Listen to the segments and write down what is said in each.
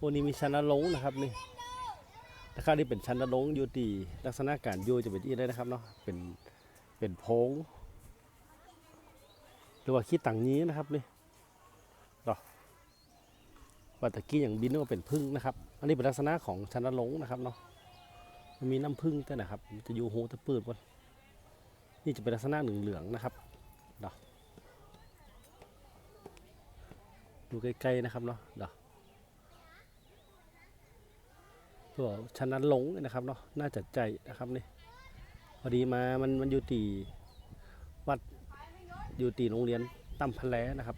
โอ้นี่มีชั้นนรงนะครับนี่นะครับนี่เป็นชั้นนรงอยู่ที่ลักษณะการอยู่จะเป็นที่ได้นะครับเนาะเป็นเป็นโพงหรือว่าขี้ตังนี้นะครับนี่ดอกว่าตะกี้อย่างบินกว่าเป็นพึ่งนะครับ อันนี้เป็นลักษณะของชั้นนรงนะครับเนาะมันมีน้ำพึ่งแต่นะครับ จะอยู่หูตะปืดบนนี่จะเป็นลักษณะเหลืองๆนะครับดอกดูใกล้ๆนะครับเนาะดอก ตัวชั้นนั้นหลงนะครับเนาะน่าจะใจนะครับนี่พอดีมามันมันอยู่ตีวัดอยู่ตีโรงเรียนตั้มพะแลนะครับ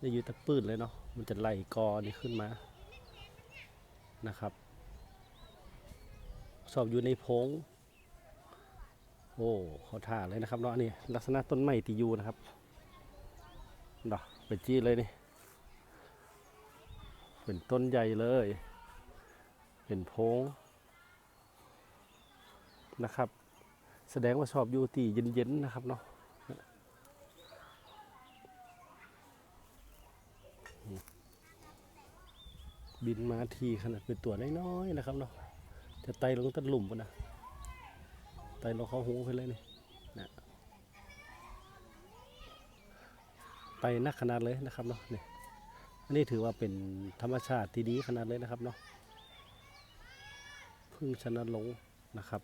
จะอยู่ตะปืดเลยเนาะมันจะไหลกอนี่ขึ้นมานะครับสอบอยู่ในโพงโอ้เขาท่าเลยนะครับเนาะนี่ลักษณะต้นไม้ตียูนะครับเนาะไปจี้เลยนี่เป็นต้นใหญ่เลย เป็นโพงนะครับ แสดงว่าชอบอยู่ตีเย็นๆนะครับเนาะบินมาทีขนาดเป็นตัวน้อยๆนะครับเนาะจะไต่ลงต้นหลุมปะนะไต่ลงเขาหูไปเลยนี่นะไต่นักขนาดเลยนะครับเนาะนี่อันนี้ถือว่าเป็นธรรมชาติที่ดีขนาดเลยนะครับเนาะ พึ่งชนะลงนะครับ